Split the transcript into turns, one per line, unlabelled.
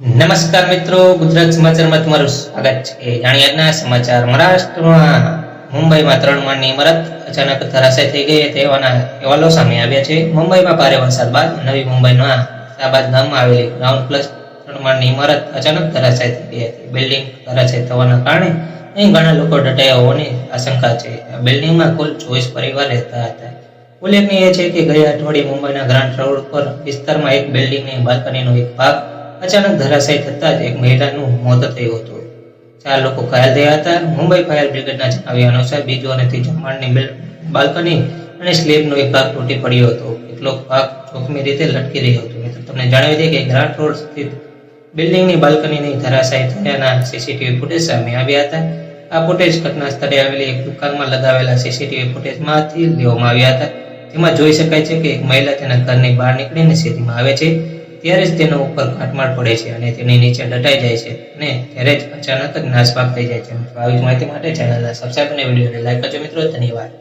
નમસ્કાર મિત્રો, ગુજરાત સમાચારમાં તમારું સ્વાગત છે. જાણ્યાના સમાચાર. મહારાષ્ટ્રમાં મુંબઈમાં ત્રણ માળની ઇમારત અચાનક ધરાશય થઈ ગઈ. તેવાના અહેવાલો સામે આવ્યા છે. મુંબઈમાં ભારે વરસાદ બાદ નવી મુંબઈના શાહબાદ ગામમાં આવેલી ગ્રાઉન્ડ પ્લસ ત્રણ માળની ઇમારત અચાનક ધરાશય થઈ ગઈ હતી. બિલ્ડિંગ ધરાશય થવાના કારણે અહીં ઘણા લોકો ડટાયા હોવાની આશંકા છે. બિલ્ડિંગમાં કુલ ચોવીસ પરિવાર રહેતા હતા. ઉલ્લેખનીય છે કે ગયા અઠવાડિયે મુંબઈના ગ્રાન્ડ રોડ પર વિસ્તારમાં એક બિલ્ડિંગની બાલ્કનીનો એક ભાગ અચાનક ધરાશય થતાં જ એક મહિલાનું મોત થયું હતું. ચાર લોકો ઘાયલ થયા હતા. મુંબઈ ફાયર બ્રિગેડના જણાવ્યા અનુસાર બીજો અને ત્રીજો માળની બાલ્કની અને સ્લેબનો એક ભાગ તૂટી પડ્યો હતો. કેટલોક ભાગ જોખમી રીતે લટકી રહ્યો હતો. મિત્રો, તમને જણાવી દઈએ કે ગ્રાન્ડ રોડ સ્થિત બિલ્ડિંગની બાલ્કનીની ધરાશાયી થયાના સીસીટીવી ફૂટેજ સામે આવ્યા હતા. આ ફૂટેજ ઘટના સ્થળે આવેલી એક દુકાનમાં લગાવેલા સીસીટીવી ફૂટેજમાંથી લેવામાં આવ્યા હતા. તેમાં જોઈ શકાય છે કે એક મહિલા તેના ઘરની બહાર નીકળીને સીધીમાં આવે છે. ત્યારે જ તેનો ઉપર કાટમાળ પડે છે અને તેની નીચે દટાઈ જાય છે અને ત્યારે જ અચાનક જ નાશભાગ થઈ જાય છે. આવી માહિતી માટે ચેનલને સબસ્ક્રાઈબ અને વિડીયોને લાઈક કરજો મિત્રો. ધન્યવાદ.